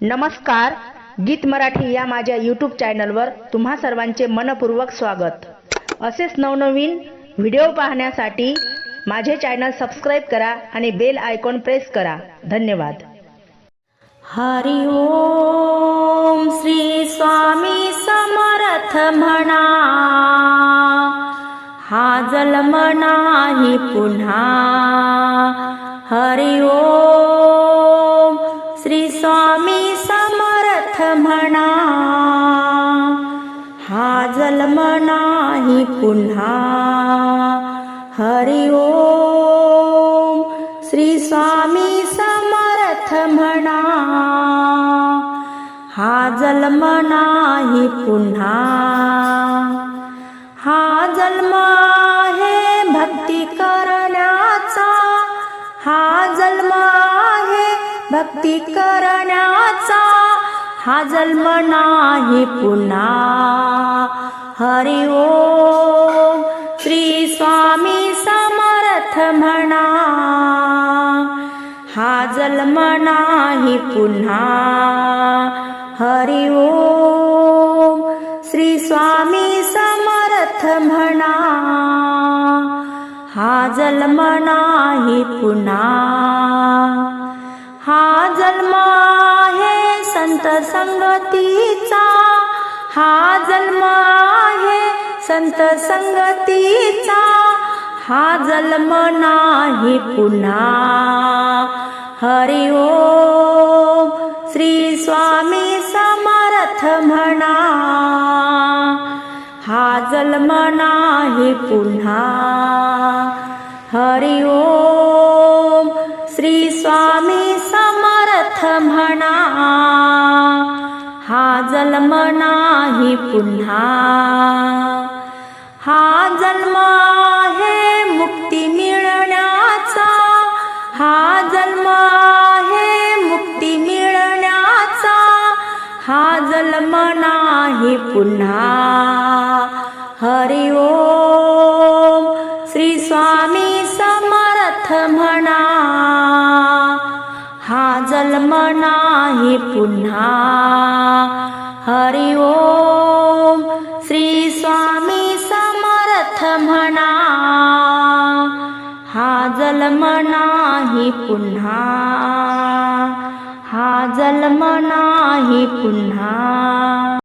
नमस्कार गीत मराठी या माझ्या यूट्यूब चॅनलवर तुम्हा सर्वांचे मनपूर्वक स्वागत. असेच नवनवीन व्हिडिओ पाहण्यासाठी माझे चॅनल सबस्क्राईब करा आणि बेल आयकॉन प्रेस करा. धन्यवाद. हरि ओम श्री स्वामी समर्थ म्हणा. हा जन्म नाही पुन्हा. हरि ओम म्हणा. हा जन्म नाही पुन्हा. हरिओम श्री स्वामी समर्थ म्हणा. हा जन्म नाही पुन्हा. हा जन्म आहे भक्ती करण्याचा. हा जन्म आहे भक्ती करण्याचा. हा जन्म नाही पुन्हा. हरि ओ श्री स्वामी समर्थ म्हणा. हा जन्म नाही पुन्हा. हरि ओ श्री स्वामी समर्थ म्हणा. हा जन्म नाही पुन्हा. हा जन्म संत संगतीचा हा जन्म आहे. संत संगतीचा हा जन्म नाही पुन्हा. हरिओम श्री स्वामी समर्थ म्हणा. हा जन्म नाही पुन्हा. हरि ओम श्री स्वामी समर्थ म्हणा. जन्म नाही पुन्हा. हा जन्म आहे मुक्ती मिळण्याचा. हा जन्म आहे मुक्ती मिळण्याचा. हा जन्म नाही पुन्हा. हरि ओम श्री स्वामी समर्थ म्हणा. हा जन्म नाही पुन्हा. हरि ओम श्री स्वामी समर्थ म्हणा. हा जन्म नाही पुन्हा. हा जन्म नाही पुन्हा.